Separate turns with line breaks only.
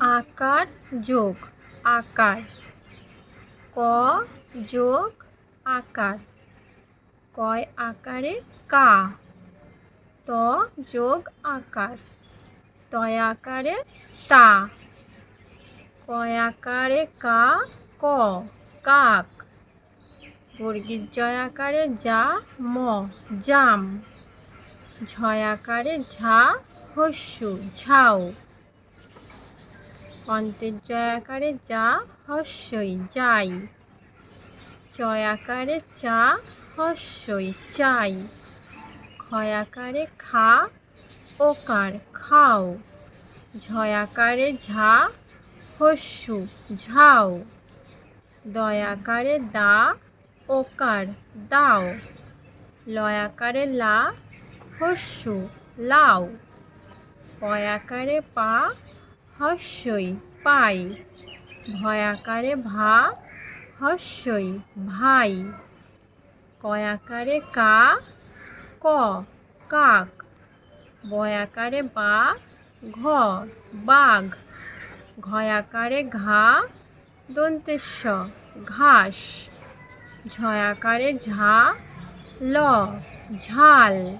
আকার যোগ, আকার। ক যোগ, আকার। কয় আকারে? কা। ত যোগ, আকার। তয় আকারে? তা। কয় আকারে? কা। ক। কাক। বর্গীর জয় আকারে যা, ম। জাম। ঝয় আকারে ঝা, হস্যু ঝাউ অন্তের জয় আকারে যা হস্যই, যাই। চয় আকারে চা হস্যই চাই ক্ষয় আকারে খা, ওকার খাও। ঝয় আকারে ঝা, হস্যু, ঝাও। দয় আকারে দা, ওকার দাও। লয়াকারে লা, হস্যু লাউ পয়াকারে পা হস্যই, পাই। ভয়াকারে ভা, হস্যই, ভাই। কয়াকারে কা, ক, কাক। বয়াকারে বা, ঘ, বাঘ। ঘয় আকারে ঘা, দন্তেশ্ব, ঘাস। ঝয় আকারে ঝা, ল, ঝাল।